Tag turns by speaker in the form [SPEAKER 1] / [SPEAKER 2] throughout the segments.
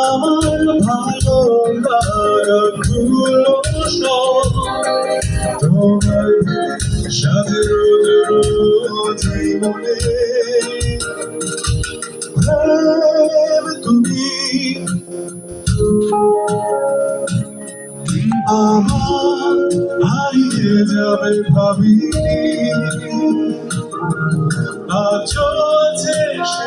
[SPEAKER 1] আমার ভালো লাগাগুলো তোমার সাথে রোজ প্রেম তুমি যাবে ভাবিনি আজ চলছে সে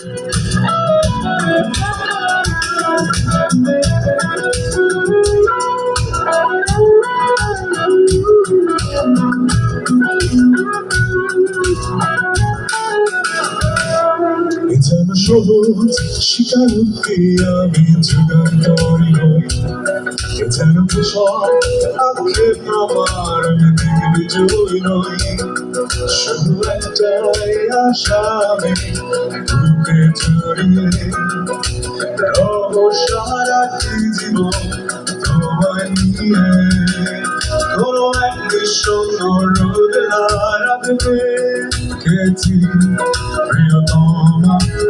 [SPEAKER 1] সবুজ শিকারকে আমি জোগাড় করি এ যেন সব আক্ষেপ আমার আমি দেখবি জয় নই। শুধু একটাই আশা আমি বুকে জড়িয়ে রব সারাটি জীবন তোমায় নিয়ে। কোনো এক নিঃসঙ্গ রোদ রাখবে গেছি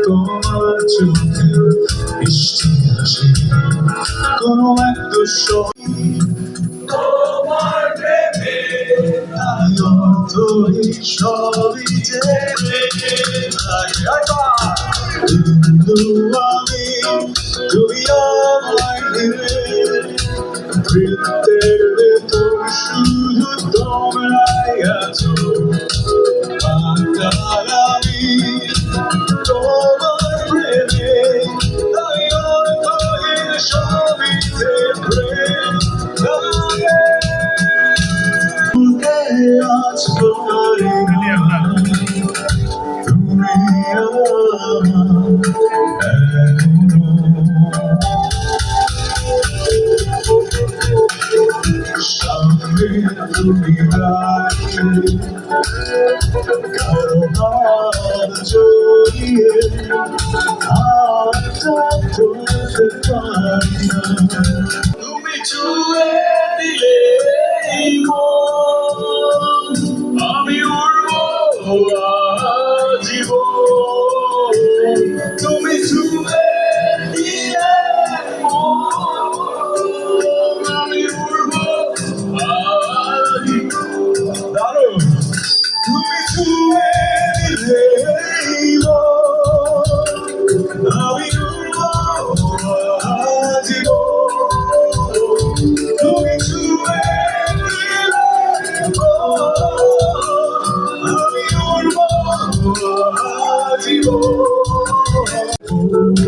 [SPEAKER 1] তোমার চোখে কোনো এক দুঃস্ব তোমার প্রেমে তাই অর্থ সবই যে কিন্তু শুধু তোমরাই আছো তুমি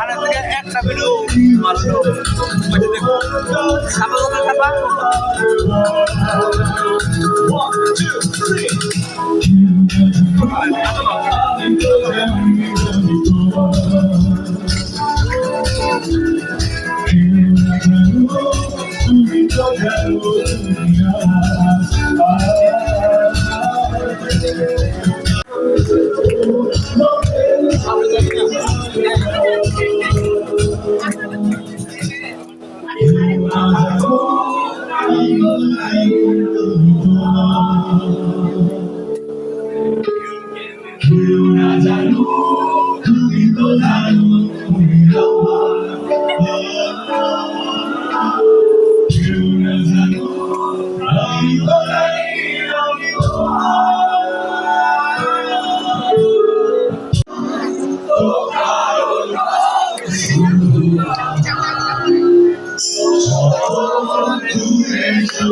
[SPEAKER 2] আরও একটা ভিডিও মারলো.
[SPEAKER 1] 그대로 우리 떠나오